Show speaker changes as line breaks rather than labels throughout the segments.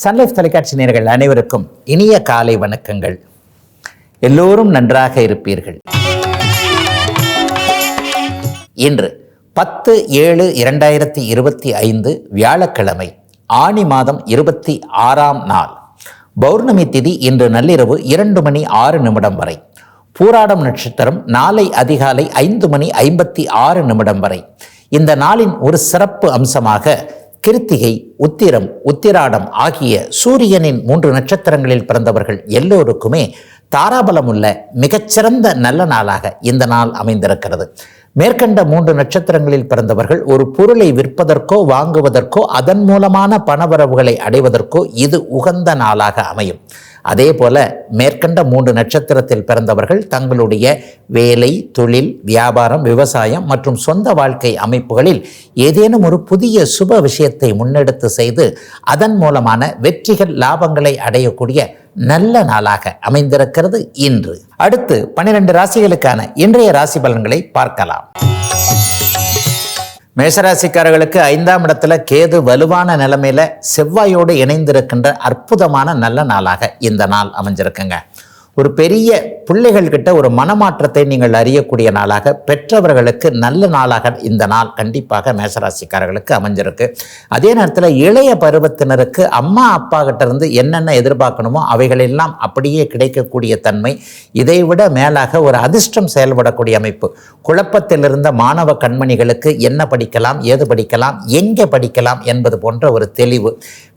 Sun Life தொலைக்காட்சி நேர்கள் அனைவருக்கும் இனிய காலை வணக்கங்கள். எல்லோரும் நன்றாக இருப்பீர்கள். இன்று பத்து ஏழு இரண்டாயிரத்தி இருபத்தி ஐந்து வியாழக்கிழமை ஆணி மாதம் இருபத்தி ஆறாம் நாள். பௌர்ணமி திதி இன்று நள்ளிரவு இரண்டு மணி ஆறு நிமிடம் வரை. பூராடம் நட்சத்திரம் நாளை அதிகாலை ஐந்து மணி ஐம்பத்தி ஆறு நிமிடம் வரை. இந்த நாளின் ஒரு சிறப்பு அம்சமாக கிருத்திகை உத்திரம் உத்திராடம் ஆகிய சூரியனின் மூன்று நட்சத்திரங்களில் பிறந்தவர்கள் எல்லோருக்குமே தாராபலம் உள்ள மிகச்சிறந்த நல்ல நாளாக இந்த நாள் அமைந்திருக்கிறது. மேற்கண்ட மூன்று நட்சத்திரங்களில் பிறந்தவர்கள் ஒரு பொருளை விற்பதற்கோ வாங்குவதற்கோ அதன் மூலமான பணவரவுகளை அடைவதற்கோ இது உகந்த நாளாக அமையும். அதே போல மேற்கண்ட மூன்று நட்சத்திரத்தில் பிறந்தவர்கள் தங்களுடைய வேலை தொழில் வியாபாரம் விவசாயம் மற்றும் சொந்த வாழ்க்கை அமைப்புகளில் ஏதேனும் ஒரு புதிய சுப விஷயத்தை முன்னெடுத்து செய்து அதன் மூலமான வெற்றிகள் லாபங்களை அடையக்கூடிய நல்ல நாளாக அமைந்திருக்கிறது இன்று. அடுத்து பனிரெண்டு ராசிகளுக்கான இன்றைய ராசி பலன்களை பார்க்கலாம். மேசராசிக்காரர்களுக்கு ஐந்தாம் இடத்துல கேது வலுவான நிலைமையில செவ்வாயோடு இணைந்திருக்கின்ற அற்புதமான நல்ல நாளாக இந்த நாள் அமைஞ்சிருக்குங்க. ஒரு பெரிய பிள்ளைகள் கிட்ட ஒரு மனமாற்றத்தை நீங்கள் அறியக்கூடிய நாளாக பெற்றவர்களுக்கு நல்ல நாளாக இந்த நாள் கண்டிப்பாக மேசராசிக்காரர்களுக்கு அமைஞ்சிருக்கு. அதே நேரத்தில் இளைய பருவத்தினருக்கு அம்மா அப்பா கிட்ட இருந்து என்னென்ன எதிர்பார்க்கணுமோ அவைகளெல்லாம் அப்படியே கிடைக்கக்கூடிய தன்மை இதைவிட மேலாக ஒரு அதிர்ஷ்டம் செயல்படக்கூடிய அமைப்பு. குழப்பத்தில் இருந்த மாணவ கண்மணிகளுக்கு என்ன படிக்கலாம் ஏது படிக்கலாம் எங்கே படிக்கலாம் என்பது போன்ற ஒரு தெளிவு.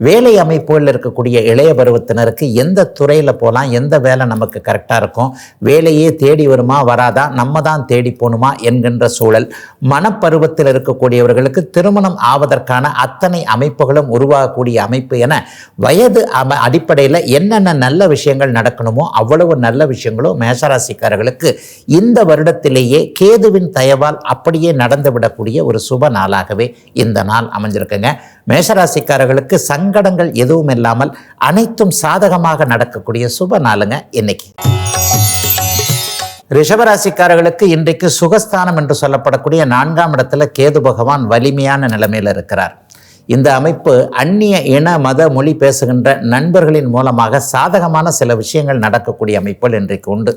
வேலை அமைப்புகளில் இருக்கக்கூடிய இளைய பருவத்தினருக்கு எந்த துறையில் போகலாம் எந்த வேலை நமக்கு கரெக்டாக இருக்கும். வேலையே தேடி வருமா வராதா? நம்ம தான் தேடி போகணுமா என்கின்ற சூழல். மனப்பருவத்தில் இருக்கக்கூடியவர்களுக்கு திருமணம் ஆவதற்கான அத்தனை அமைப்புகளும் உருவாகக்கூடிய அமைப்பு என வயது அம அடிப்படையில் என்னென்ன நல்ல விஷயங்கள் நடக்கணுமோ அவ்வளவு நல்ல விஷயங்களும் மேஷராசிக்காரர்களுக்கு இந்த வருடத்திலேயே கேதுவின் தயவால் அப்படியே நடந்துவிடக்கூடிய ஒரு சுப நாளாகவே இந்த நாள் அமைஞ்சிருக்குங்க. மேஷராசிக்காரர்களுக்கு சங்கடங்கள் எதுவும் இல்லாமல் அனைத்தும் சாதகமாக நடக்கக்கூடிய சுப நாளுங்க இன்னைக்கு. ரிஷபராசிக்காரர்களுக்கு இன்றைக்கு சுகஸ்தானம் என்று சொல்லப்படக்கூடிய நான்காம் இடத்துல கேது பகவான் வலிமையான நிலைமையில் இருக்கிறார். இந்த அமைப்பு அந்நிய இன மத மொழி பேசுகின்ற நண்பர்களின் மூலமாக சாதகமான சில விஷயங்கள் நடக்கக்கூடிய அமைப்புகள் இன்றைக்கு உண்டு.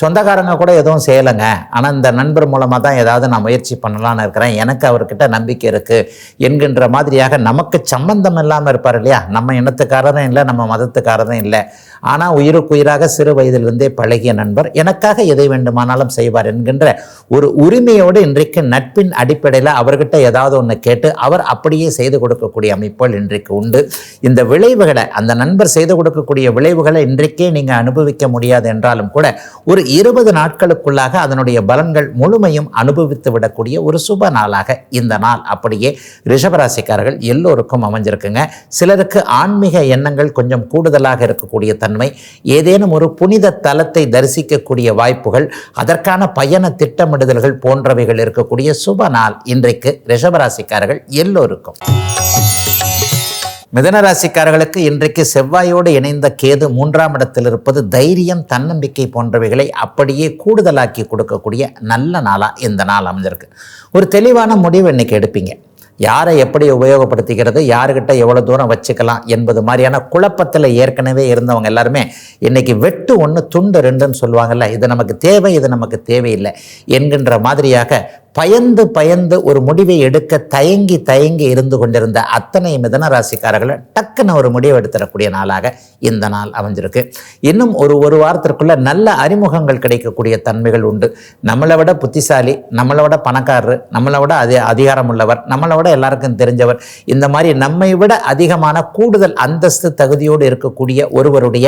சொந்தக்காரங்க கூட எதுவும் செய்யலைங்க. ஆனால் இந்த நண்பர் மூலமாக தான் ஏதாவது நான் முயற்சி பண்ணலான்னு இருக்கிறேன். எனக்கு அவர்கிட்ட நம்பிக்கை இருக்குது என்கின்ற மாதிரியாக நமக்கு சம்பந்தம் இல்லாமல் இருப்பார் இல்லையா? நம்ம இனத்துக்காரரும் இல்லை நம்ம மதத்துக்காரரும் இல்லை. ஆனால் உயிருக்குயிராக சிறு வயதிலிருந்தே பழகிய நண்பர் எனக்காக எதை வேண்டுமானாலும் செய்வார் என்கின்ற ஒரு உரிமையோடு இன்றைக்கு நட்பின் அடிப்படையில் அவர்கிட்ட ஏதாவது ஒன்று கேட்டு அவர் அப்படியே செய்து கொடுக்கக்கூடிய அமைப்புகள் இன்றைக்கு உண்டு. இந்த விளைவுகளை அந்த நண்பர் செய்து கொடுக்கக்கூடிய விளைவுகளை இன்றைக்கே நீங்கள் அனுபவிக்க முடியாது என்றாலும் கூட ஒரு இருபது நாட்களுக்குள்ளாக அதனுடைய பலன்கள் முழுமையும் அனுபவித்து விடக்கூடிய ஒரு சுப நாளாக இந்த நாள் அப்படியே ரிஷபராசிக்காரர்கள் எல்லோருக்கும் அமைஞ்சிருக்குங்க. சிலருக்கு ஆன்மீக எண்ணங்கள் கொஞ்சம் கூடுதலாக இருக்கக்கூடிய தன்மை ஏதேனும் ஒரு புனித தலத்தை தரிசிக்கக்கூடிய வாய்ப்புகள் அதற்கான பயண திட்டமிடுதல்கள் போன்றவைகள் இருக்கக்கூடிய சுப நாள் இன்றைக்கு ரிஷபராசிக்காரர்கள் எல்லோருக்கும். மிதனராசிக்காரர்களுக்கு இன்றைக்கு செவ்வாயோடு இணைந்த கேது மூன்றாம் இடத்தில் இருப்பது தைரியம் தன்னம்பிக்கை போன்றவைகளை அப்படியே கூடுதலாக்கி கொடுக்கக்கூடிய நல்ல நாளாக இந்த நாள் அமைஞ்சிருக்கு. ஒரு தெளிவான முடிவு இன்றைக்கி எடுப்பீங்க. யாரை எப்படி உபயோகப்படுத்திக்கிறது யாருக்கிட்ட எவ்வளோ தூரம் வச்சுக்கலாம் என்பது மாதிரியான குழப்பத்தில் ஏற்கனவே இருந்தவங்க எல்லாருமே இன்னைக்கு வெட்டு ஒன்று துண்டு ரெண்டுன்னு சொல்லுவாங்கல்ல இது நமக்கு தேவை இது நமக்கு தேவையில்லை என்கின்ற மாதிரியாக பயந்து பயந்து ஒரு முடிவை எடுக்க தயங்கி தயங்கி இருந்து கொண்டிருந்த அத்தனை மிதன ராசிக்காரர்களை டக்குன்னு ஒரு முடிவு எடுத்துடக்கூடிய நாளாக இந்த நாள் அமைஞ்சிருக்கு. இன்னும் ஒரு ஒரு வாரத்திற்குள்ள நல்ல அறிமுகங்கள் கிடைக்கக்கூடிய தன்மைகள் உண்டு. நம்மளை விட புத்திசாலி நம்மளை விட பணக்காரர் நம்மளை விட அதி அதிகாரம் உள்ளவர் நம்மளை விட எல்லாருக்கும் தெரிஞ்சவர் இந்த மாதிரி நம்மை விட அதிகமான கூடுதல் அந்தஸ்து தகுதியோடு இருக்கக்கூடிய ஒருவருடைய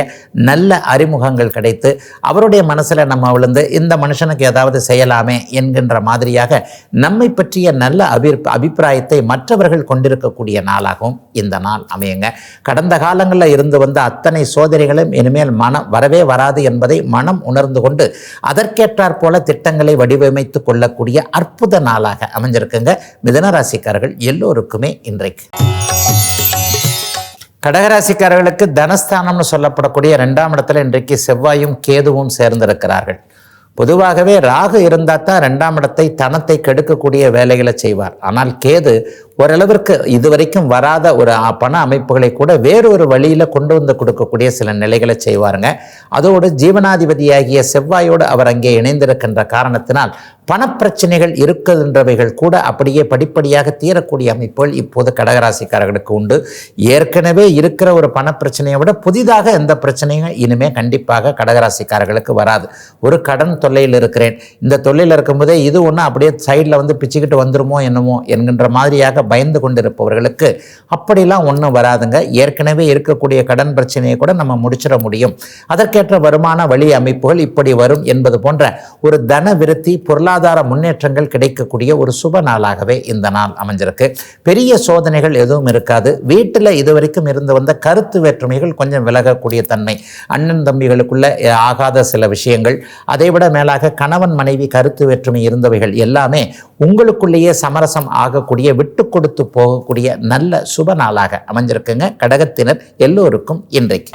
நல்ல அறிமுகங்கள் கிடைத்து அவருடைய மனசில் நம்ம விழுந்து இந்த மனுஷனுக்கு ஏதாவது செய்யலாமே என்கின்ற மாதிரியாக நம்மை பற்றிய நல்ல அபி அபிப்பிராயத்தை மற்றவர்கள் கொண்டிருக்கக்கூடிய நாளாகவும் இந்த நாள் அமையுங்க. கடந்த காலங்களில் இருந்து வந்த அத்தனை சோதனைகளும் இனிமேல் மனம் வரவே வராது என்பதை மனம் உணர்ந்து கொண்டு அதற்கேற்றாற் போல திட்டங்களை வடிவமைத்து கொள்ளக்கூடிய அற்புத நாளாக அமைஞ்சிருக்குங்க. மிதனராசிக்காரர்கள் எல்லோருக்குமே இன்றைக்கு. கடகராசிக்காரர்களுக்கு தனஸ்தானம்னு சொல்லப்படக்கூடிய ரெண்டாம் இடத்துல இன்றைக்கு செவ்வாயும் கேதுவும் சேர்ந்திருக்கிறார்கள். பொதுவாகவே ராகு இருந்தால் தான் ரெண்டாம் இடத்தை தனத்தை கெடுக்கக்கூடிய வேலைகளை செய்வார். ஆனால் கேது ஓரளவிற்கு இதுவரைக்கும் வராத ஒரு பண அமைப்புகளை கூட வேறொரு வழியில் கொண்டு வந்து கொடுக்கக்கூடிய சில நிலைகளை செய்வாருங்க. அதோடு ஜீவனாதிபதியாகிய செவ்வாயோடு அவர் அங்கே இணைந்திருக்கின்ற காரணத்தினால் பணப்பிரச்சனைகள் இருக்கின்றவைகள் கூட அப்படியே படிப்படியாக தீரக்கூடிய அமைப்புகள் இப்போது கடகராசிக்காரர்களுக்கு உண்டு. ஏற்கனவே இருக்கிற ஒரு பணப்பிரச்சனையை விட புதிதாக எந்த பிரச்சனையும் இனிமே கண்டிப்பாக கடகராசிக்காரர்களுக்கு வராது. ஒரு கடன் தொல்லையில் இருக்கிறேன். இந்த தொல்லையில் இருக்கும்போதே இது ஒன்று அப்படியே சைடில் வந்து பிச்சுக்கிட்டு வந்துருமோ என்னமோ என்கின்ற மாதிரியாக பயந்து கொண்டிருப்பவர்களுக்கு அப்படிலாம் ஒன்றும் வராதுங்க. ஏற்கனவே இருக்கக்கூடிய கடன் பிரச்சனையை கூட நம்ம முடிச்சிட முடியும். அதற்கேற்ற வருமான வழி அமைப்புகள் இப்படி வரும் என்பது போன்ற ஒரு தன விருத்தி பொருளாதார முன்னேற்றங்கள் கிடைக்கக்கூடிய ஒரு சுப நாளாகவே இந்த நாள் அமைஞ்சிருக்கு. பெரிய சோதனைகள் எதுவும் இருக்காது. வீட்டில் இதுவரைக்கும் இருந்து வந்த கருத்து வேற்றுமைகள் கொஞ்சம் விலகக்கூடிய தன்மை. அண்ணன் தம்பிகளுக்குள்ள ஆகாத சில விஷயங்கள். அதைவிட மேலாக கணவன் மனைவி கருத்து வேற்றுமை இருந்தவைகள் எல்லாமே உங்களுக்குள்ளேயே சமரசம் ஆகக்கூடிய விட்டு கொடுத்து போகக்கூடிய நல்ல சுப நாளாக அமைஞ்சிருக்குங்க. கடகத்தினர் எல்லோருக்கும் இன்றைக்கு.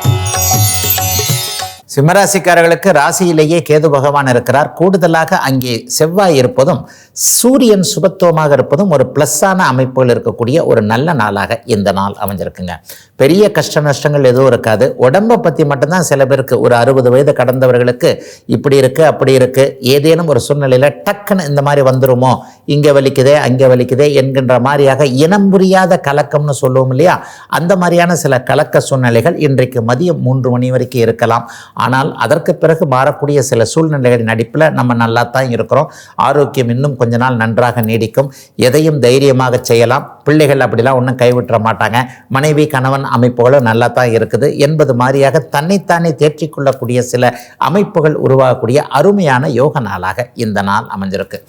சிம்மராசிக்காரர்களுக்கு ராசியிலேயே கேது பகவான் இருக்கிறார். கூடுதலாக அங்கே செவ்வாய் இருப்பதும் சூரியன் சுபத்துவமாக இருப்பதும் ஒரு ப்ளஸ்ஸான அமைப்புகள் இருக்கக்கூடிய ஒரு நல்ல நாளாக இந்த நாள் அமைஞ்சிருக்குங்க. பெரிய கஷ்ட நஷ்டங்கள் எதுவும் இருக்காது. உடம்பை பற்றி மட்டும்தான் சில பேருக்கு ஒரு அறுபது வயது கடந்தவர்களுக்கு இப்படி இருக்குது அப்படி இருக்குது ஏதேனும் ஒரு சூழ்நிலையில் டக்குன்னு இந்த மாதிரி வந்துருமோ? இங்கே வலிக்குதே அங்கே வலிக்குதே என்கின்ற மாதிரியாக இனம் புரியாத கலக்கம்னு சொல்லுவோம் இல்லையா? அந்த மாதிரியான சில கலக்க சூழ்நிலைகள் இன்றைக்கு மதியம் மூன்று மணி வரைக்கும் இருக்கலாம். ஆனால் அதற்கு பிறகு மாறக்கூடிய சில சூழ்நிலைகளின் அடிப்பில் நம்ம நல்லா தான் இருக்கிறோம். ஆரோக்கியம் இன்னும் கொஞ்ச நாள் நன்றாக நீடிக்கும். எதையும் தைரியமாக செய்யலாம். பிள்ளைகள் அப்படிலாம் ஒன்றும் கைவிட்டுற மாட்டாங்க. மனைவி கணவன் அமைப்புகளும் நல்லா தான் இருக்குது. என்பது மாதிரியாக தன்னைத்தானே தேற்றிக்கொள்ளக்கூடிய சில அமைப்புகள் உருவாகக்கூடிய அருமையான யோக நாளாக இந்த நாள் அமைஞ்சிருக்கு.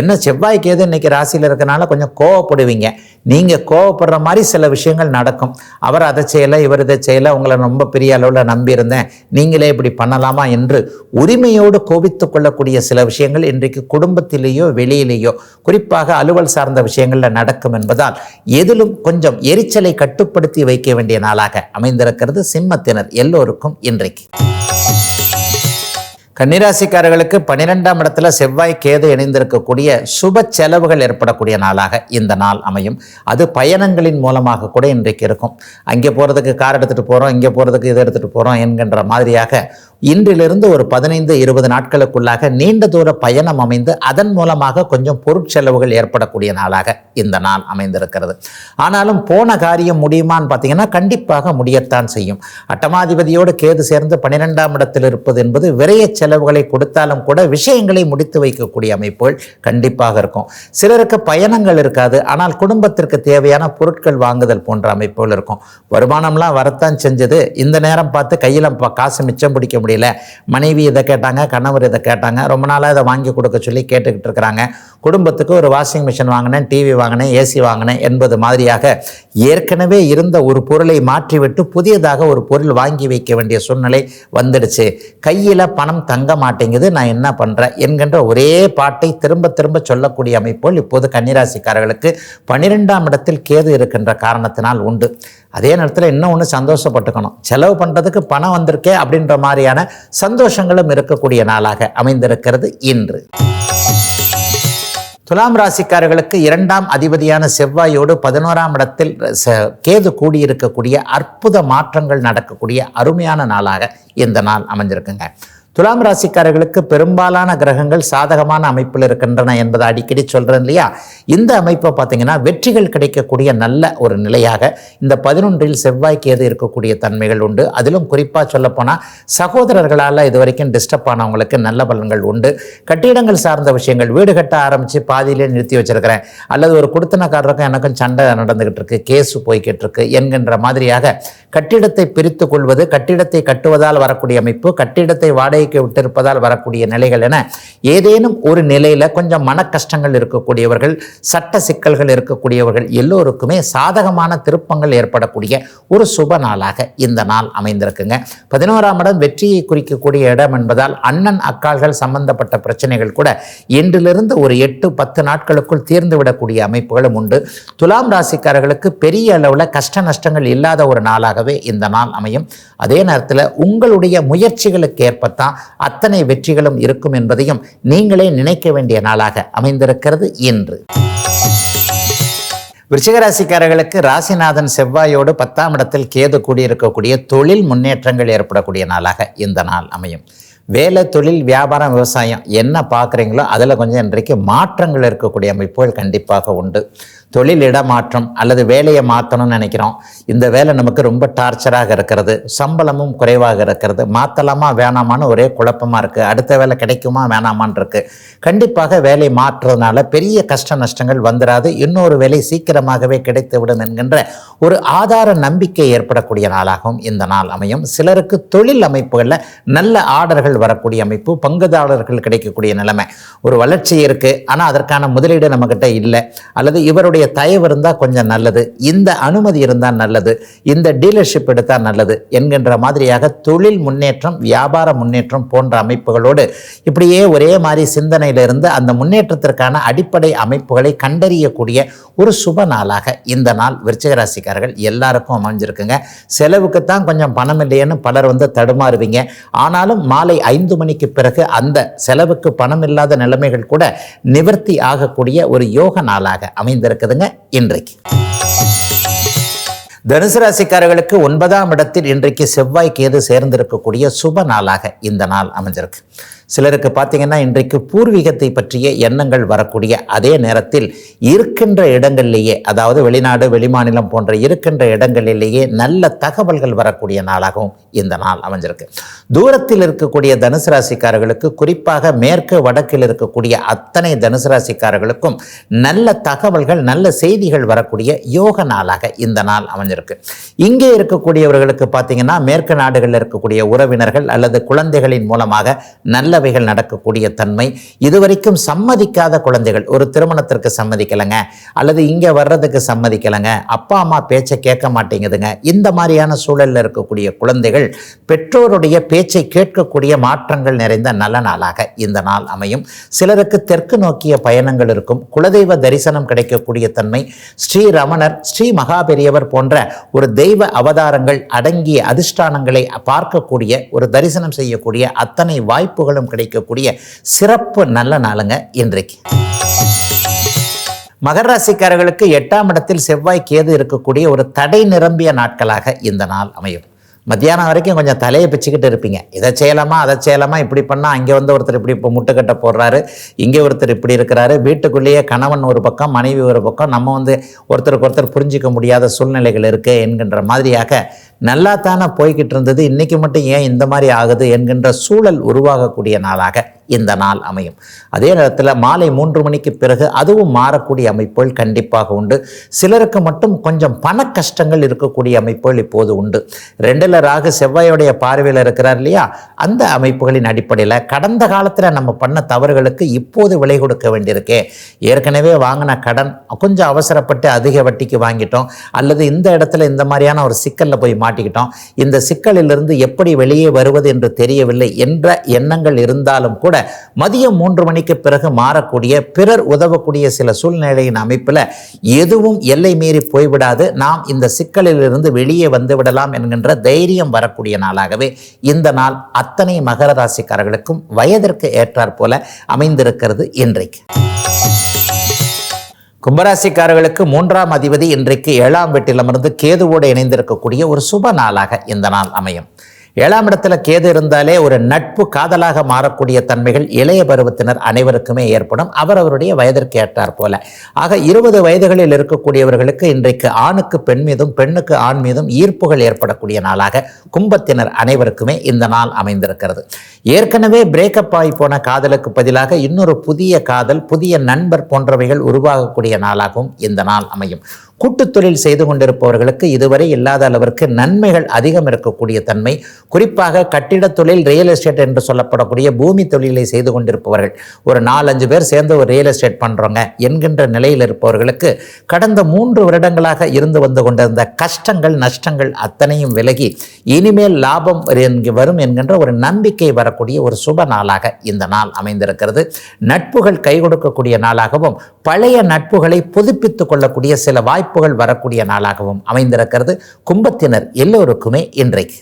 என்ன செவ்வாய்க்கு கேது இன்னைக்கு ராசியில் இருக்கனால கொஞ்சம் கோவப்படுவீங்க. நீங்கள் கோவப்படுற மாதிரி சில விஷயங்கள் நடக்கும். அவர் அதை செய்யலை இவர் இதை செய்யலை உங்களை ரொம்ப பெரிய அளவில் நம்பியிருந்தேன். நீங்களே இப்படி பண்ணலாமா என்று உரிமையோடு கோபித்து கொள்ளக்கூடிய சில விஷயங்கள் இன்றைக்கு குடும்பத்திலேயோ வெளியிலேயோ குறிப்பாக அலுவல் சார்ந்த விஷயங்களில் நடக்கும் என்பதால் எதிலும் கொஞ்சம் எரிச்சலை கட்டுப்படுத்தி வைக்க வேண்டிய நாளாக அமைந்திருக்கிறது சிம்மத்தினர் எல்லோருக்கும் இன்றைக்கு. கன்னிராசிக்காரர்களுக்கு பன்னிரெண்டாம் இடத்துல செவ்வாய் கேது இணைந்திருக்கக்கூடிய சுப செலவுகள் ஏற்படக்கூடிய நாளாக இந்த நாள் அமையும். அது பயணங்களின் மூலமாக கூட இன்றைக்கு இருக்கும். அங்கே போகிறதுக்கு கார் எடுத்துகிட்டு போகிறோம் இங்கே போகிறதுக்கு இதை எடுத்துகிட்டு போகிறோம் என்கின்ற மாதிரியாக இன்றிலிருந்து ஒரு பதினைந்து இருபது நாட்களுக்குள்ளாக நீண்ட தூர பயணம் அமைந்து அதன் மூலமாக கொஞ்சம் பொருட்செலவுகள் ஏற்படக்கூடிய நாளாக இந்த நாள் அமைந்திருக்கிறது. ஆனாலும் போன காரியம் முடியுமான்னு பார்த்தீங்கன்னா கண்டிப்பாக முடியத்தான் செய்யும். அட்டமாதிபதியோடு கேது சேர்ந்து பன்னிரெண்டாம் இடத்தில் இருப்பது என்பது விரைய செலவுகளை கொடுத்தாலும் கூட விஷயங்களை முடித்து வைக்கக்கூடிய அமைப்புகள் கண்டிப்பாக இருக்கும். சிலருக்கு பயணங்கள் இருக்காது. ஆனால் குடும்பத்திற்கு தேவையான பொருட்கள் வாங்குதல் போன்ற அமைப்புகள் இருக்கும். வருமானம்லாம் வரத்தான் செஞ்சது. இந்த நேரம் பார்த்து கையில் காசு மிச்சம் பிடிக்க முடியும் முடியல. மனைவி இதை கேட்டாங்க கணவர் இதை கேட்டாங்க. ரொம்ப நாளாக இதை வாங்கி கொடுக்க சொல்லி கேட்டுக்கிட்டு இருக்கிறாங்க. குடும்பத்துக்கு ஒரு வாஷிங் மிஷின் வாங்கினேன் டிவி வாங்கினேன் ஏசி வாங்கினேன் என்பது மாதிரியாக ஏற்கனவே இருந்த ஒரு பொருளை மாற்றிவிட்டு புதியதாக ஒரு பொருள் வாங்கி வைக்க வேண்டிய சூழ்நிலை வந்துடுச்சு. கையில் பணம் தங்க மாட்டேங்குது. நான் என்ன பண்ணுறேன் என்கின்ற ஒரே பாட்டை திரும்ப திரும்ப சொல்லக்கூடிய அமைப்புகள் இப்போது கன்னிராசிக்காரர்களுக்கு பன்னிரெண்டாம் இடத்தில் கேது இருக்கின்ற காரணத்தினால் உண்டு. அதே நேரத்தில் இன்னும் ஒன்று சந்தோஷப்பட்டுக்கணும். செலவு பண்ணுறதுக்கு பணம் வந்திருக்கே அப்படின்ற மாதிரியான சந்தோஷங்களும் இருக்கக்கூடிய நாளாக அமைந்திருக்கிறது இன்று. துலாம் ராசிக்காரர்களுக்கு இரண்டாம் அதிபதியான செவ்வாயோடு பதினோராம் இடத்தில் கேது கூடியிருக்கக்கூடிய அற்புத மாற்றங்கள் நடக்கக்கூடிய அருமையான நாளாக இந்த நாள் அமைஞ்சிருக்குங்க துலாம் ராசிக்காரர்களுக்கு பெரும்பாலான கிரகங்கள் சாதகமான அமைப்பில் இருக்கின்றன என்பதை அடிக்கடி சொல்கிறேன் இல்லையா? இந்த அமைப்பை பார்த்தீங்கன்னா வெற்றிகள் கிடைக்கக்கூடிய நல்ல ஒரு நிலையாக இந்த பதினொன்றில் செவ்வாய்க்கு ஏது இருக்கக்கூடிய தன்மைகள் உண்டு. அதிலும் குறிப்பாக சொல்லப்போனால் சகோதரர்களால் இது வரைக்கும் டிஸ்டர்ப் ஆனவங்களுக்கு நல்ல பலன்கள் உண்டு. கட்டிடங்கள் சார்ந்த விஷயங்கள் வீடு கட்ட ஆரம்பித்து பாதியிலே நிறுத்தி வச்சிருக்கிறேன். அல்லது ஒரு குடுத்தனக்காரருக்கும் எனக்கும் சண்டை நடந்துகிட்டு இருக்கு கேஸு போய்கிட்டு இருக்கு என்கின்ற மாதிரியாக கட்டிடத்தை பிரித்து கொள்வது கட்டிடத்தை கட்டுவதால் வரக்கூடிய அமைப்பு கட்டிடத்தை வாடகைக்கு விட்டிருப்பதால் வரக்கூடிய நிலைகள் என ஏதேனும் ஒரு நிலையில் கொஞ்சம் மன கஷ்டங்கள் இருக்கக்கூடியவர்கள் சட்ட சிக்கல்கள் இருக்கக்கூடியவர்கள் எல்லோருக்குமே சாதகமான திருப்பங்கள் ஏற்படக்கூடிய ஒரு சுப நாளாக இந்த நாள் அமைந்திருக்குங்க. பதினோராம் இடம் வெற்றியை குறிக்கக்கூடிய இடம் என்பதால் அண்ணன் அக்கால்கள் சம்பந்தப்பட்ட பிரச்சனைகள் கூட இன்றிலிருந்து ஒரு எட்டு பத்து நாட்களுக்குள் தீர்ந்துவிடக்கூடிய அமைப்புகளும் உண்டு. துலாம் ராசிக்காரர்களுக்கு பெரிய அளவில் கஷ்ட நஷ்டங்கள் இல்லாத ஒரு நாளாகவே இந்த நாள் அமையும். அதே நேரத்தில் உங்களுடைய முயற்சிகளுக்கு ஏற்பத்தான் அத்தனை வெற்றிகளும் இருக்கும் என்பதையும் நீங்களே நினைக்க வேண்டிய நாளாக அமைந்திருக்கிறது இன்று. விருச்சிகராசிக்காரர்களுக்கு ராசிநாதன் செவ்வாயோடு பத்தாம் இடத்தில் கேது கூடியிருக்கக்கூடிய தொழில் முன்னேற்றங்கள் ஏற்படக்கூடிய நாளாக இந்த நாள் அமையும். வேலை தொழில் வியாபாரம் விவசாயம் என்ன பார்க்குறீங்களோ அதில் கொஞ்சம் இன்றைக்கு மாற்றங்கள் இருக்கக்கூடிய அமைப்புகள் கண்டிப்பாக உண்டு. தொழில் இடமாற்றம் அல்லது வேலையை மாற்றணும்னு நினைக்கிறோம். இந்த வேலை நமக்கு ரொம்ப டார்ச்சராக இருக்கிறது. சம்பளமும் குறைவாக இருக்கிறது. மாற்றலாமா வேணாமான்னு ஒரே குழப்பமாக இருக்குது அடுத்த வேலை கிடைக்குமா வேணாமான் இருக்குது கண்டிப்பாக வேலை மாற்றுறதுனால பெரிய கஷ்ட நஷ்டங்கள் வந்துடாது இன்னொரு வேலை சீக்கிரமாகவே கிடைத்துவிடும் என்கின்ற ஒரு ஆதார நம்பிக்கை ஏற்படக்கூடிய நாளாகவும் இந்த நாள் அமையும். சிலருக்கு தொழில் அமைப்புகளில் நல்ல ஆர்டர்கள் வரக்கூடிய அமைப்பு பங்குதாரர்கள் கிடைக்கக்கூடிய நிலைமை. ஒரு வளர்ச்சி இருக்குது ஆனால் அதற்கான முதலீடு நம்மக்கிட்ட இல்லை. அல்லது இவருடைய தயவு இருந்தால் கொஞ்சம் நல்லது. இந்த அனுமதி இருந்தால் நல்லது. இந்த டீலர்ஷிப் எடுத்தால் நல்லது என்கின்ற மாதிரியாக தொழில் முன்னேற்றம் வியாபார முன்னேற்றம் போன்ற அமைப்புகளோடு இப்படியே ஒரே மாதிரி சிந்தனையிலிருந்து அந்த முன்னேற்றத்திற்கான அடிப்படை அமைப்புகளை கண்டறியக்கூடிய ஒரு சுப நாளாக இந்த நாள் விருச்சிகராசிக்காரர்கள் எல்லாருக்கும் அமைஞ்சிருக்குங்க. செலவுக்குத்தான் கொஞ்சம் பணம் இல்லையேன்னு பலர் வந்து தடுமாறுவீங்க. ஆனாலும் மாலை ஐந்து மணிக்கு பிறகு அந்த செலவுக்கு பணம் இல்லாத நிலைமைகள் கூட நிவர்த்தி ஆகக்கூடிய ஒரு யோக நாளாக அமைந்திருக்குதுங்க இன்றைக்கு. தனுசு ராசிக்காரர்களுக்கு ஒன்பதாம் இடத்தில் இன்றைக்கு செவ்வாய் கேது சேர்ந்திருக்கக்கூடிய சுப நாளாக இந்த நாள் அமைஞ்சிருக்கு. சிலருக்கு பார்த்தீங்கன்னா இன்றைக்கு பூர்வீகத்தை பற்றிய எண்ணங்கள் வரக்கூடிய அதே நேரத்தில் இருக்கின்ற இடங்களிலேயே அதாவது வெளிநாடு வெளிமாநிலம் போன்ற இருக்கின்ற இடங்களிலேயே நல்ல தகவல்கள் வரக்கூடிய நாளாகவும் இந்த நாள் அமைஞ்சிருக்கு. தூரத்தில் இருக்கக்கூடிய தனுசு ராசிக்காரர்களுக்கு குறிப்பாக மேற்கு வடக்கில் இருக்கக்கூடிய அத்தனை தனுசு ராசிக்காரர்களுக்கும் நல்ல தகவல்கள் நல்ல செய்திகள் வரக்கூடிய யோக நாளாக இந்த நாள் அமைஞ்சிருக்கு. இங்கே இருக்கக்கூடியவர்களுக்கு பார்த்தீங்கன்னா மேற்கு நாடுகளில் இருக்கக்கூடிய உறவினர்கள் அல்லது குழந்தைகளின் மூலமாக நல்ல நல்லவைகள் நடக்கக்கூடிய தன்மை இதுவரைக்கும் சம்மதிக்காத குழந்தைகள். ஒரு திருமணத்திற்கு சம்மதிக்கலைங்க அல்லது இங்கே வர்றதுக்கு சம்மதிக்கலைங்க அப்பா அம்மா பேச்சை கேட்க மாட்டேங்குதுங்க. இந்த மாதிரியான சூழலில் இருக்கக்கூடிய குழந்தைகள் பெற்றோருடைய பேச்சை கேட்கக்கூடிய மாற்றங்கள் நிறைந்த நல்ல நாளாக இந்த நாள் அமையும். சிலருக்கு தெற்கு நோக்கிய பயணங்கள் இருக்கும். குலதெய்வ தரிசனம் கிடைக்கக்கூடிய தன்மை ஸ்ரீ ரமணர் ஸ்ரீ மகாபெரியவர் போன்ற ஒரு தெய்வ அவதாரங்கள் அடங்கிய அதிர்ஷ்டானங்களை பார்க்கக்கூடிய ஒரு தரிசனம் செய்யக்கூடிய அத்தனை வாய்ப்புகளும் கிடைக்கக்கூடிய சிறப்பு நல்ல நாளுங்க இன்றைக்கு. மகர ராசிக்காரர்களுக்கு எட்டாம் இடத்தில் செவ்வாய் கேது இருக்கக்கூடிய ஒரு தடை நிரம்பிய நாட்களாக இந்த நாள் அமையும். மத்தியானம் வரைக்கும் கொஞ்சம் தலையை பிச்சுக்கிட்டு இருப்பீங்க. இதை செய்யலாமா அதை செய்யலாமா இப்படி பண்ணால் அங்கே வந்து ஒருத்தர் இப்படி இப்போ முட்டுக்கட்டை போடுறாரு இங்கே ஒருத்தர் இப்படி இருக்கிறாரு வீட்டுக்குள்ளேயே கணவன் ஒரு பக்கம் மனைவி ஒரு பக்கம் நம்ம வந்து ஒருத்தருக்கு ஒருத்தர் புரிஞ்சிக்க முடியாத சூழ்நிலைகள் இருக்கு என்கின்ற மாதிரியாக நல்லா தானே போய்கிட்டு இருந்தது இன்றைக்கி மட்டும் ஏன் இந்த மாதிரி ஆகுது என்கின்ற சூழல் உருவாகக்கூடிய நாளாக. இந்த நாள் அமையும். அதே நேரத்தில் மாலை மூன்று மணிக்கு பிறகு அதுவும் மாறக்கூடிய அமைப்புகள் கண்டிப்பாக உண்டு. சிலருக்கு மட்டும் கொஞ்சம் பண கஷ்டங்கள் இருக்கக்கூடிய அமைப்புகள் இப்போது உண்டு. ரெண்டில் ராகு செவ்வாயோடைய பார்வையில் இருக்கிறார் இல்லையா? அந்த அமைப்புகளின் அடிப்படையில் கடந்த காலத்தில் நம்ம பண்ண தவறுகளுக்கு இப்போது விலை கொடுக்க வேண்டியிருக்கே. ஏற்கனவே வாங்கின கடன் கொஞ்சம் அவசரப்பட்டு அதிக வட்டிக்கு வாங்கிட்டோம். அல்லது இந்த இடத்துல இந்த மாதிரியான ஒரு சிக்கலில் போய் மாட்டிக்கிட்டோம். இந்த சிக்கலிலிருந்து எப்படி வெளியே வருவது என்று தெரியவில்லை என்ற எண்ணங்கள் இருந்தாலும் கூட மதியம் மூன்று மணிக்கு பிறகு மாறக்கூடிய பிறர் உதவக்கூடிய சில சூழ்நிலையின் அமைப்பில் எதுவும் எல்லை மீறி போய்விடாது. நாம் இந்த சிக்கலிலிருந்து வெளியே வந்து விடலாம் என்கின்ற தைரியம் வரக்கூடிய நாளாகவே இந்த நாள் அத்தனை மகர ராசிக்காரர்களுக்கும் வயதிற்கு ஏற்றாற் போல அமைந்திருக்கிறது இன்றைக்கு. கும்பராசிக்காரர்களுக்கு மூன்றாம் அதிபதி இன்றைக்கு ஏழாம் வீட்டிலமிருந்து கேதுவோடு இணைந்திருக்கக்கூடிய ஒரு சுப நாளாக இந்த நாள் அமையும். ஏழாம் இடத்துல கேது இருந்தாலே ஒரு நட்பு காதலாக மாறக்கூடிய தன்மைகள் இளைய பருவத்தினர் அனைவருக்குமே ஏற்படும். அவரவருடைய வயதிற்கு ஏற்றார் போல. ஆக இருபது வயதுகளில் இருக்கக்கூடியவர்களுக்கு இன்றைக்கு ஆணுக்கு பெண் மீதும் பெண்ணுக்கு ஆண் மீதும் ஈர்ப்புகள் ஏற்படக்கூடிய நாளாக கும்பத்தினர் அனைவருக்குமே இந்த நாள் அமைந்திருக்கிறது. ஏற்கனவே பிரேக்கப் ஆகி போன காதலுக்கு பதிலாக இன்னொரு புதிய காதல் புதிய நண்பர் போன்றவைகள் உருவாகக்கூடிய நாளாகவும் இந்த நாள் அமையும். கூட்டு தொழில் செய்து கொண்டிருப்பவர்களுக்கு இதுவரை இல்லாத அளவிற்கு நன்மைகள் அதிகம் இருக்கக்கூடிய தன்மை. குறிப்பாக கட்டிடத் தொழில் ரியல் எஸ்டேட் என்று சொல்லப்படக்கூடிய பூமி தொழிலை செய்து கொண்டிருப்பவர்கள். ஒரு நாலஞ்சு பேர் சேர்ந்து ஒரு ரியல் எஸ்டேட் பண்ணுறோங்க என்கின்ற நிலையில் இருப்பவர்களுக்கு கடந்த மூன்று வருடங்களாக இருந்து வந்து கொண்டிருந்த கஷ்டங்கள் நஷ்டங்கள் அத்தனையும் விலகி இனிமேல் லாபம் வரும் என்கின்ற ஒரு நம்பிக்கை வரக்கூடிய ஒரு சுப நாளாக இந்த நாள் அமைந்திருக்கிறது. நட்புகள் கை கொடுக்கக்கூடிய நாளாகவும் பழைய நட்புகளை புதுப்பித்துக் கொள்ளக்கூடிய சில வாய்ப்புகள் வரக்கூடிய நாளாகவும் அமைந்திருக்கிறது. கும்பத்தினர் எல்லோருக்குமே இன்றைக்கு.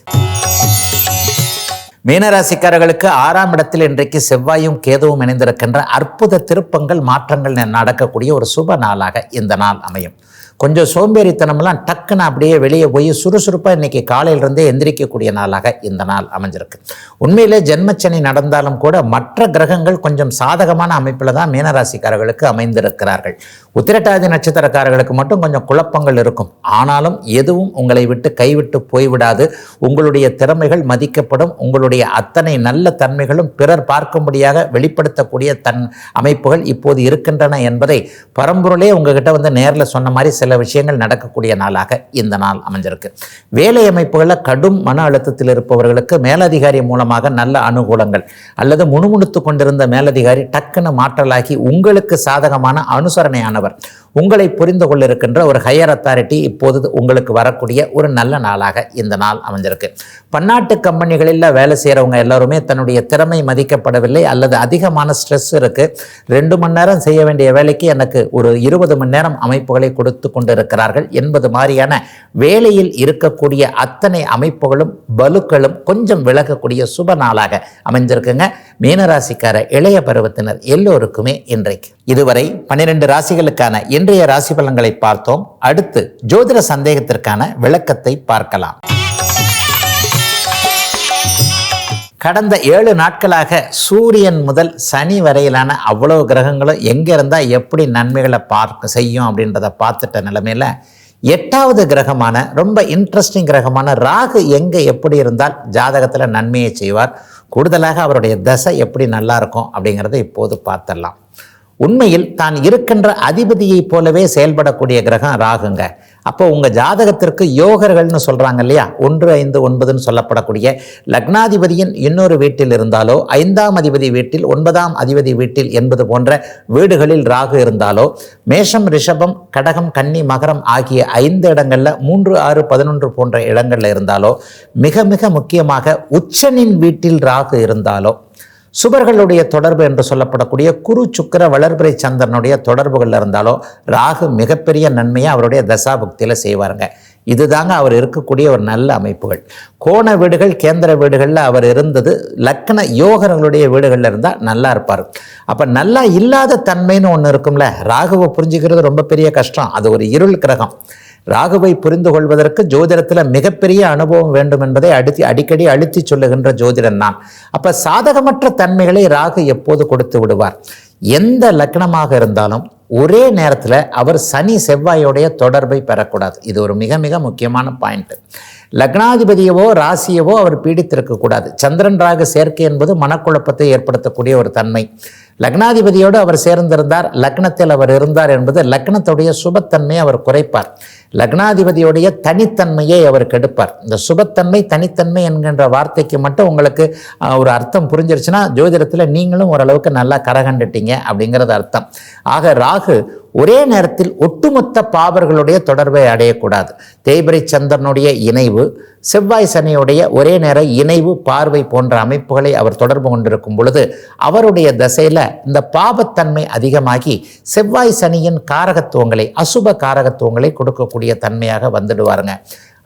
மீனராசிக்காரர்களுக்கு ஆறாம் இடத்தில் இன்றைக்கு செவ்வாயும் கேதுவும் இணைந்திருக்கின்ற அற்புத திருப்பங்கள் மாற்றங்கள் நடக்கக்கூடிய ஒரு சுப நாளாக இந்த நாள் அமையும். கொஞ்சம் சோம்பேறித்தனம்லாம் டக்குன்னு அப்படியே வெளியே போய் சுறுசுறுப்பாக இன்னைக்கு காலையிலிருந்தே எந்திரிக்கக்கூடிய நாளாக இந்த நாள் அமைஞ்சிருக்கு. உண்மையிலே ஜென்மச்சனி நடந்தாலும் கூட மற்ற கிரகங்கள் கொஞ்சம் சாதகமான அமைப்பில் தான் மீனராசிக்காரர்களுக்கு அமைந்திருக்கிறார்கள். உத்திரட்டாதி நட்சத்திரக்காரர்களுக்கு மட்டும் கொஞ்சம் குழப்பங்கள் இருக்கும். ஆனாலும் எதுவும் உங்களை விட்டு கைவிட்டு போய்விடாது. உங்களுடைய திறமைகள் மதிக்கப்படும். உங்களுடைய அத்தனை நல்ல தன்மைகளும் பிறர் பார்க்கும்படியாக வெளிப்படுத்தக்கூடிய தன் அமைப்புகள் இப்போது இருக்கின்றன என்பதை பரம்பொருளே உங்ககிட்ட வந்து நேரில் சொன்ன மாதிரி சில விஷயங்கள் நடக்கக்கூடிய நாளாக இந்த நாள் அமைஞ்சிருக்கு. வேலை அமைப்புகளில் கடும் மன அழுத்தத்தில் இருப்பவர்களுக்கு மேலதிகாரி மூலமாக நல்ல அனுகூலங்கள் அல்லது முணுமுணுத்து கொண்டிருந்த மேலதிகாரி டக்குன்னு மாற்றலாகி உங்களுக்கு சாதகமான அனுசரணையானவர். உங்களை புரிந்து கொள்ளிருக்கின்ற ஒரு ஹையர் அத்தாரிட்டி இப்போது உங்களுக்கு வரக்கூடிய ஒரு நல்ல நாளாக இந்த நாள் அமைஞ்சிருக்கு. பன்னாட்டு கம்பெனிகளில் வேலை செய்கிறவங்க எல்லாருமே தன்னுடைய திறமை மதிக்கப்படவில்லை அல்லது அதிகமான ஸ்ட்ரெஸ் இருக்குது ரெண்டு மணி நேரம் செய்ய வேண்டிய வேலைக்கு எனக்கு ஒரு இருபது மணி நேரம் அமைப்புகளை கொடுத்து கொண்டிருக்கிறார்கள் என்பது மாதிரியான வேலையில் இருக்கக்கூடிய அத்தனை அமைப்புகளும் பலுக்களும் கொஞ்சம் விலகக்கூடிய சுப நாளாக அமைஞ்சிருக்குங்க மீனராசிக்கார இளைய பருவத்தினர் எல்லோருக்குமே இன்றைக்கு. இதுவரை பன்னிரெண்டு ராசிகளுக்கான இன்றைய ராசி பலன்களை பார்த்தோம். அடுத்து ஜோதிட சந்தேகத்திற்கான விளக்கத்தை பார்க்கலாம். கடந்த ஏழு நாட்களாக சூரியன் முதல் சனி வரையிலான அவ்வளோ கிரகங்களும் எங்கே இருந்தால் எப்படி நன்மைகளை பார்க்க செய்யும் அப்படின்றத பார்த்துட்ட நிலைமையில் எட்டாவது கிரகமான ரொம்ப இன்ட்ரெஸ்டிங் கிரகமான ராகு எங்கே எப்படி இருந்தால் ஜாதகத்தில் நன்மையை செய்வார். கூடுதலாக அவருடைய தசை எப்படி நல்லா இருக்கும் அப்படிங்கிறத இப்போது பார்த்துடலாம். உண்மையில் தான் இருக்கின்ற அதிபதியைப் போலவே செயல்படக்கூடிய கிரகம் ராகுங்க. அப்போ உங்கள் ஜாதகத்திற்கு யோகர்கள்னு சொல்கிறாங்க இல்லையா? ஒன்று ஐந்து ஒன்பதுன்னு சொல்லப்படக்கூடிய லக்னாதிபதியின் இன்னொரு வீட்டில் இருந்தாலோ ஐந்தாம் அதிபதி வீட்டில் ஒன்பதாம் அதிபதி வீட்டில் என்பது போன்ற வீடுகளில் ராகு இருந்தாலோ மேஷம் ரிஷபம் கடகம் கன்னி மகரம் ஆகிய ஐந்து இடங்களில் மூன்று ஆறு பதினொன்று போன்ற இடங்களில் இருந்தாலோ மிக மிக முக்கியமாக உச்சனின் வீட்டில் ராகு இருந்தாலோ சுபர்களுடைய தொடர்பு என்று சொல்லப்படக்கூடிய குரு சுக்கர வளர்பிறை சந்திரனுடைய தொடர்புகள் இருந்தாலோ ராகு மிகப்பெரிய நன்மையை அவருடைய தசாபுக்தியில் செய்வாருங்க. இதுதாங்க அவர் இருக்கக்கூடிய ஒரு நல்ல அமைப்புகள். கோண வீடுகள் கேந்திர வீடுகளில் அவர் இருந்தது லக்கண யோகர்களுடைய வீடுகளில் இருந்தால் நல்லா இருப்பார். அப்போ நல்லா இல்லாத தன்மைன்னு ஒன்று இருக்கும்ல ராகுவை புரிஞ்சுக்கிறது ரொம்ப பெரிய கஷ்டம். அது ஒரு இருள் கிரகம். ராகுவை புரிந்து கொள்வதற்கு ஜோதிடத்தில் மிகப்பெரிய அனுபவம் வேண்டும் என்பதை அடுத்து அடிக்கடி அழுத்தி சொல்லுகின்ற ஜோதிடன் நான் அப்போ சாதகமற்ற தன்மைகளை ராகு எப்போது கொடுத்து விடுவார்? எந்த லக்னமாக இருந்தாலும் ஒரே நேரத்தில் அவர் சனி செவ்வாயோடைய தொடர்பை பெறக்கூடாது. இது ஒரு மிக மிக முக்கியமான பாயிண்ட். லக்னாதிபதியவோ ராசியவோ அவர் பீடித்திருக்கக்கூடாது. சந்திரன் ராகு சேர்க்கை என்பது மனக்குழப்பத்தை ஏற்படுத்தக்கூடிய ஒரு தன்மை. லக்னாதிபதியோடு அவர் சேர்ந்திருந்தார். லக்னத்தில் அவர் இருந்தார் என்பது லக்னத்துடைய சுபத்தன்மையை அவர் குறைப்பார். லக்னாதிபதியுடைய தனித்தன்மையை அவர் கெடுப்பார். இந்த சுபத்தன்மை தனித்தன்மை என்கின்ற வார்த்தைக்கு மட்டும் உங்களுக்கு ஒரு அர்த்தம் புரிஞ்சிருச்சுன்னா ஜோதிடத்தில் நீங்களும் ஓரளவுக்கு நல்லா கரகண்டுட்டீங்க அப்படிங்கிறது அர்த்தம். ஆக ராகு ஒரே நேரத்தில் ஒட்டுமொத்த பாவர்களுடைய தொடர்பை அடையக்கூடாது. தேய்பிரை சந்திரனுடைய இணைவு செவ்வாய் சனியுடைய ஒரே நேர இணைவு பார்வை போன்ற அமைப்புகளை அவர் தொடர்பு கொண்டிருக்கும் பொழுது அவருடைய தசையில் இந்த பாபத்தன்மை அதிகமாகி செவ்வாய் சனியின் காரகத்துவங்களை அசுப காரகத்துவங்களை கொடுக்கக்கூடிய தன்மையாக வந்துடுவாருங்க.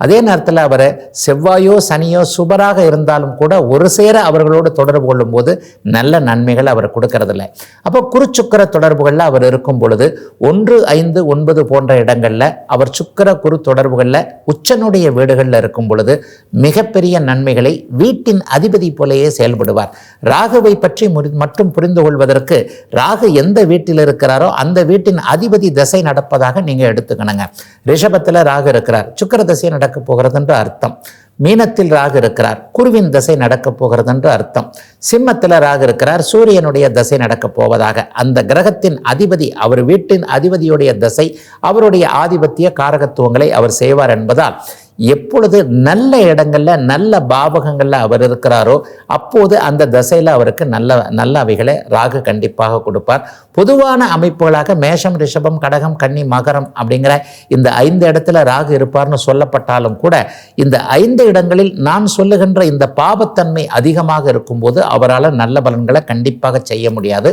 அதே நேரத்தில் அவரை செவ்வாயோ சனியோ சுபராக இருந்தாலும் கூட ஒரு சேர அவர்களோடு தொடர்பு கொள்ளும்போது நல்ல நன்மைகள் அவர் கொடுக்கறதில்ல. அப்போ குருச்சுக்கர தொடர்புகளில் அவர் இருக்கும் பொழுது ஒன்று ஐந்து ஒன்பது போன்ற இடங்களில் அவர் சுக்கர குரு தொடர்புகளில் உச்சனுடைய வீடுகளில் இருக்கும் பொழுது மிகப்பெரிய நன்மைகளை வீட்டின் அதிபதி போலேயே செயல்படுவார். ராகுவை பற்றி முறி- மட்டும் புரிந்து கொள்வதற்கு ராகு எந்த வீட்டில் இருக்கிறாரோ அந்த வீட்டின் அதிபதி தசை நடப்பதாக நீங்கள் எடுத்துக்கணுங்க. ரிஷபத்தில் ராகு இருக்கிறார். சுக்கர தசை நடக்க போகிறது என்று அர்த்தம். மீனத்தில் ராகு இருக்கிறார். குருவின் தசை நடக்கப் போகிறது என்று அர்த்தம். சிம்மத்தில் ராகு இருக்கிறார். சூரியனுடைய தசை நடக்கப் போவதாக. அந்த கிரகத்தின் அதிபதி அவர் வீட்டின் அதிபதியுடைய தசை அவருடைய ஆதிபத்திய காரகத்துவங்களை அவர் செய்வார் என்பதால் எப்பொழுது நல்ல இடங்கள்ல நல்ல பாவகங்களில் அவர் இருக்கிறாரோ அப்போது அந்த தசையில் அவருக்கு நல்ல நல்ல அவைகளை ராகு கண்டிப்பாக கொடுப்பார். பொதுவான அமைப்புகளாக மேஷம் ரிஷபம் கடகம் கன்னி மகரம் அப்படிங்கிற இந்த ஐந்து இடத்துல ராகு இருப்பார்னு சொல்லப்பட்டாலும் கூட இந்த ஐந்து இடங்களில் நான் சொல்லுகின்ற இந்த பாபத்தன்மை அதிகமாக இருக்கும்போது அவரால் நல்ல பலன்களை கண்டிப்பாக செய்ய முடியாது.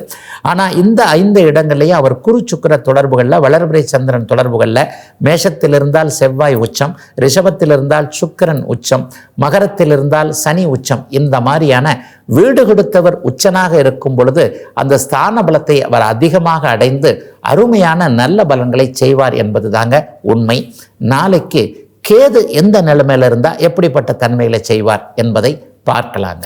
ஆனால் இந்த ஐந்து இடங்களிலேயே அவர் குரு சுக்கிர தொடர்புகளில் வளர்பிறை சந்திரன் தொடர்புகளில் மேஷத்தில் இருந்தால் செவ்வாய் உச்சம் ரிஷப ரிஷபத்தில் இருந்தால் சுக்கரன் உச்சம் மகரத்தில் இருந்தால் சனி உச்சம். இந்த மாதிரியான வீடு கொடுத்தவர் உச்சனாக இருக்கும் பொழுது அந்த ஸ்தான பலத்தை அவர் அதிகமாக அடைந்து அருமையான நல்ல பலன்களை செய்வார் என்பது தாங்க உண்மை. நாளைக்கு கேது எந்த நிலைமையில இருந்தா எப்படிப்பட்ட தன்மையில செய்வார் என்பதை பார்க்கலாங்க.